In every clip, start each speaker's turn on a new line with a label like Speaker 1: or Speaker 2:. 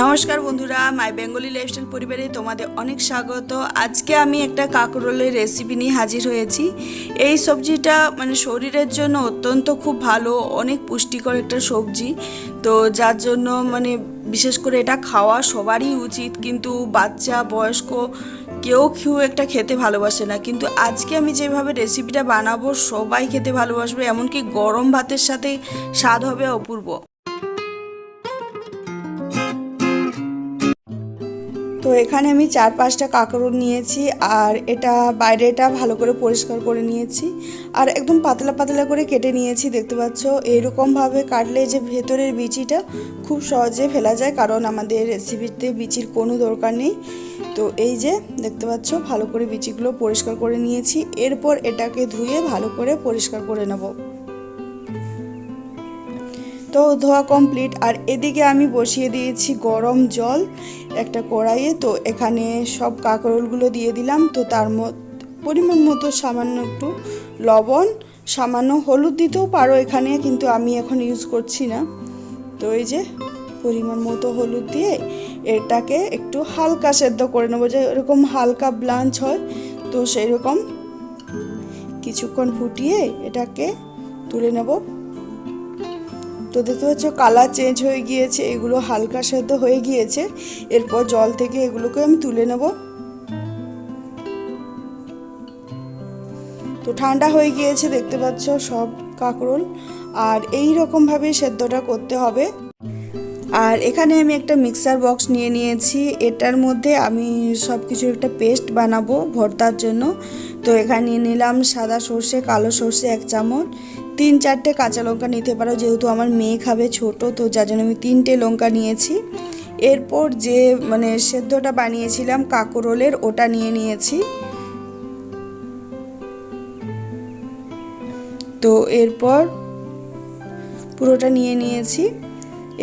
Speaker 1: নমস্কার বন্ধুরা মাই Bengali lifestyle পরিবারে তোমাদের অনেক স্বাগত। আজকে আমি একটা কাঁকরোলের রেসিপি নিয়ে হাজির হয়েছি। এই সবজিটা মানে শরীরের জন্য অত্যন্ত খুব ভালো, অনেক পুষ্টিকর একটা সবজি। তো যার জন্য মানে বিশেষ করে এটা খাওয়া সবারই উচিত, কিন্তু বাচ্চা, বয়স্ক কেউ কেউ একটা খেতে ভালোবাসে না। কিন্তু আজকে আমি যেভাবে রেসিপিটা বানাবো, সবাই খেতে ভালোবাসবে, এমনকি গরম ভাতের সাথে স্বাদ হবে অপূর্ব। তো এখানে আমি চার পাঁচটা কাঁকরোল নিয়েছি আর এটা বাইরেটা ভালো করে পরিষ্কার করে নিয়েছি। আর একদম পাতলা পাতলা করে কেটে নিয়েছি, দেখতে পাচ্ছ? এইরকমভাবে কাটলে যে ভেতরের বিচিটা খুব সহজে ফেলা যায়, কারণ আমাদের রেসিপিতে বিচির কোনো দরকার নেই। তো এই যে, দেখতে পাচ্ছ? ভালো করে বিচিগুলো পরিষ্কার করে নিয়েছি। এরপর এটাকে ধুয়ে ভালো করে পরিষ্কার করে নেব। তো ধোয়া কমপ্লিট আর এদিকে আমি বসিয়ে দিয়েছি গরম জল, একটা কড়াইয়ে। তো এখানে সব কাঁকরোলগুলো দিয়ে দিলাম। তো তার পরিমাণ মতো সামান্য একটু লবণ, সামান্য হলুদ দিতেও পারো এখানে, কিন্তু আমি এখন ইউজ করছি না। তো এই যে পরিমাণ মতো হলুদ দিয়ে এটাকে একটু হালকা সেদ্ধ করে নেব। যে এরকম হালকা ব্লাঞ্চ হয়, তো সেই রকম কিছুক্ষণ ফুটিয়ে এটাকে তুলে নেব। তো দেখতে পাচ্ছ কালার চেঞ্জ হয়ে গিয়েছে, এগুলো হালকা সেদ্ধ হয়ে গিয়েছে। এরপর জল থেকে এগুলোকে আমি তুলে নেব। তো ঠান্ডা হয়ে গিয়েছে, দেখতে পাচ্ছ সব কাঁকরোল। আর এই রকমভাবে সেদ্ধটা করতে হবে। আর এখানে আমি একটা মিক্সার বক্স নিয়ে নিয়েছি। এটার মধ্যে আমি সব কিছু একটা পেস্ট বানাবো ভর্তার জন্য। তো এখানে নিলাম সাদা সর্ষে, কালো সর্ষে এক চামচ। তিন চারটে কাঁচা লঙ্কা নিতে পারো, যেহেতু আমার মেয়ে খাবে ছোট, তো যার জন্য আমি তিনটে লঙ্কা নিয়েছি। এরপর যে মানে সেদ্ধটা বানিয়েছিলাম কাকরোলের ওটা নিয়ে নিয়েছি। তো এরপর পুরোটা নিয়ে নিয়েছি।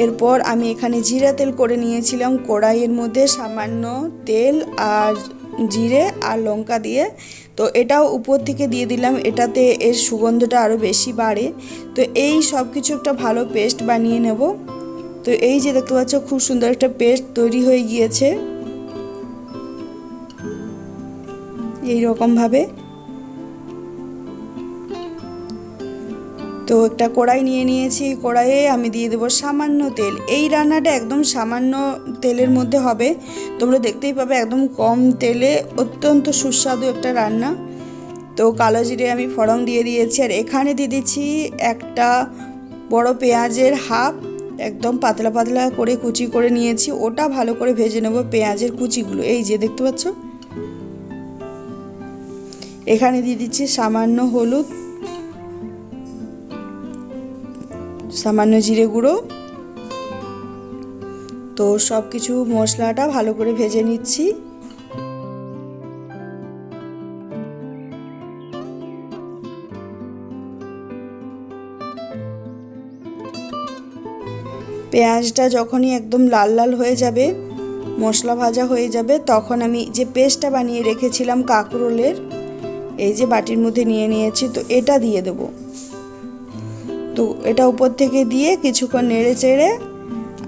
Speaker 1: এরপর আমি এখানে জিরা তেল করে নিয়েছিলাম কড়াইয়ের মধ্যে সামান্য তেল আর জিরে আর লঙ্কা দিয়ে। তো এটাও উপর থেকে দিয়ে দিলাম। এটাতে এর সুগন্ধটা আরও বেশি বাড়ে। তো এই সব কিছু একটা ভালো পেস্ট বানিয়ে নেব। তো এই যে দেখতে পাচ্ছ, খুব সুন্দর একটা পেস্ট তৈরি হয়ে গিয়েছে। এই রকমভাবে তো একটা কড়াই নিয়ে নিয়েছি কড়াইয়ে আমি দিয়ে দেবো সামান্য তেল। এই রান্নাটা একদম সামান্য তেলের মধ্যে হবে। তোমরা দেখতেই পাবে একদম কম তেলে অত্যন্ত সুস্বাদু একটা রান্না। তো কালো জিরে আমি ফড়ং দিয়ে দিয়েছি, আর এখানে দিয়ে দিচ্ছি একটা বড় পেঁয়াজের হাফ। একদম পাতলা পাতলা করে কুচি করে নিয়েছি, ওটা ভালো করে ভেজে নেব পেঁয়াজের কুচিগুলো। এই যে দেখতে পাচ্ছ? এখানে দিয়ে দিচ্ছি সামান্য হলুদ। সামান্য জিরে গুঁড়ো। তো সব কিছু মশলাটা ভালো করে ভেজে নিচ্ছি। পেঁয়াজটা যখনই একদম লাল লাল হয়ে যাবে, মশলা ভাজা হয়ে যাবে, তখন আমি যে পেস্টটা বানিয়ে রেখেছিলাম কাঁকরোলের, এই যে বাটির মধ্যে নিয়ে নিয়েছি, তো এটা দিয়ে দেবো। তো এটা উপর থেকে দিয়ে কিছুক্ষণ নেড়ে চেড়ে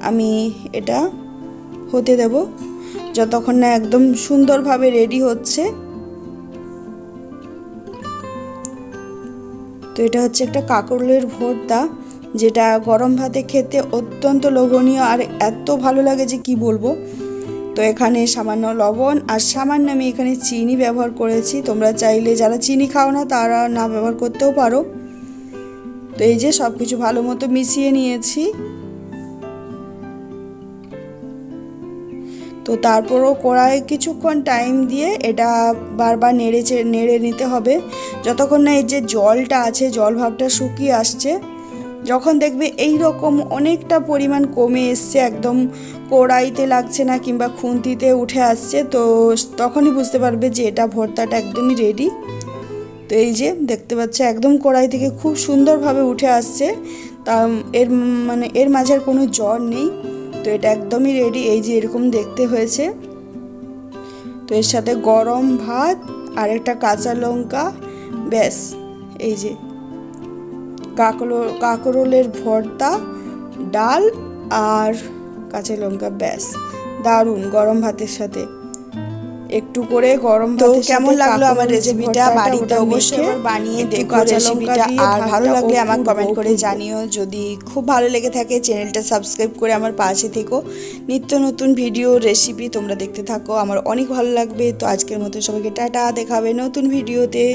Speaker 1: আমি এটা হতে দেব। যতক্ষণ না একদম সুন্দরভাবে রেডি হচ্ছে। তো এটা হচ্ছে একটা কাকরলের ভর্তা, যেটা গরম ভাতে খেতে অত্যন্ত লোভনীয় আর এত ভালো লাগে যে কি বলব। তো এখানে সামান্য লবণ আর সামান্য আমি এখানে চিনি ব্যবহার করেছি। তোমরা চাইলে যারা চিনি খাও না, তারা না ব্যবহার করতেও পারো। তো এই যে সব কিছু ভালো মতো মিশিয়ে নিয়েছি। তো তারপরও কড়াই কিছুক্ষণ টাইম দিয়ে এটা বারবার নেড়ে নেড়ে নিতে হবে। যতক্ষণ না এই যে জলটা আছে, জল ভাবটা শুকিয়ে আসছে, যখন দেখবে এই রকম অনেকটা পরিমাণ কমে এসছে, একদম কড়াইতে লাগছে না কিংবা খুন্তিতে উঠে আসছে, তো তখনই বুঝতে পারবে যে এটা ভর্তাটা একদমই রেডি তো এই যে দেখতে পাচ্ছে, একদম কড়াই থেকে খুব সুন্দরভাবে উঠে আসছে। তা এর মানে এর মাঝে আর কোনো জ্বর নেই। তো এটা একদমই রেডি এই যে এরকম দেখতে হয়েছে। তো এর সাথে গরম ভাত আর একটা কাঁচা লঙ্কা, ব্যাস। এই যে কাকরো কাকরোলের ভর্তা, ডাল আর
Speaker 2: কাঁচা লঙ্কা, ব্যাস। দারুণ গরম ভাতের সাথে। একটু করে গরম
Speaker 1: তো কেমন লাগল আমার রেসিপিটা? বাড়িতে অবশ্যই আমার বানিয়ে দেখো রেসিপিটা আর ভালো লাগলে আমার কমেন্ট করে জানিও। যদি খুব ভালো লেগে থাকে চ্যানেলটা সাবস্ক্রাইব করে আমার পাশে থেকো। নিত্য নতুন ভিডিও রেসিপি তোমরা দেখতে থাকো। আমার অনেক ভালো লাগবে। তো আজকের মতো সবাইকে টাটা দেখাবে নতুন ভিডিওতে